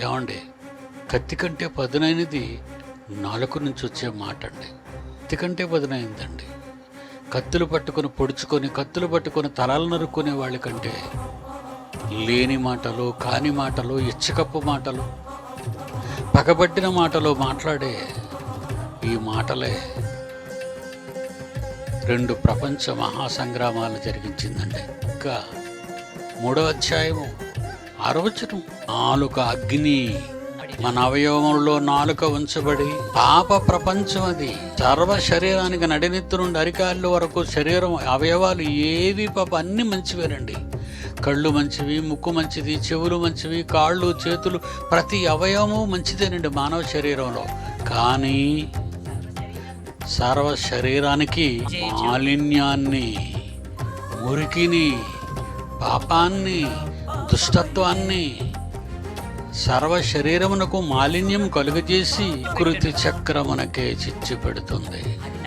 ఏమండి? కత్తి కంటే పదునైనది నాలుగు నుంచి వచ్చే మాట అండి కత్తి కంటే పదునైందండి. కత్తులు పట్టుకొని పొడుచుకొని కత్తులు పట్టుకొని తలాలు నరుక్కునే వాళ్ళకంటే లేని మాటలు కాని మాటలు ఇచ్చకప్పు మాటలు పగబట్టిన మాటలు మాట్లాడే ఈ మాటలే రెండు ప్రపంచ మహాసంగ్రామాలు జరిగించిందండి. ఇంకా మూడో అధ్యాయము అరవచనం. నాలుక అగ్ని. మన అవయవంలో నాలుక ఉంచబడి పాప ప్రపంచం అది. సర్వ శరీరానికి నడినెత్తు నుండి అరికాళ్ళు వరకు శరీరం అవయవాలు ఏవి పాప అన్ని మంచివేనండి. కళ్ళు మంచివి ముక్కు మంచిది చెవులు మంచివి కాళ్ళు చేతులు ప్రతి అవయవము మంచిదేనండి మానవ శరీరంలో. కానీ సర్వ శరీరానికి మాలిన్యాన్ని మురికిని పాపాన్ని దుష్టత్వాన్ని సర్వ శరీరమునకు మాలిన్యం కలుగజేసి కృతి చక్రమునకే చిచ్చు పెడుతుంది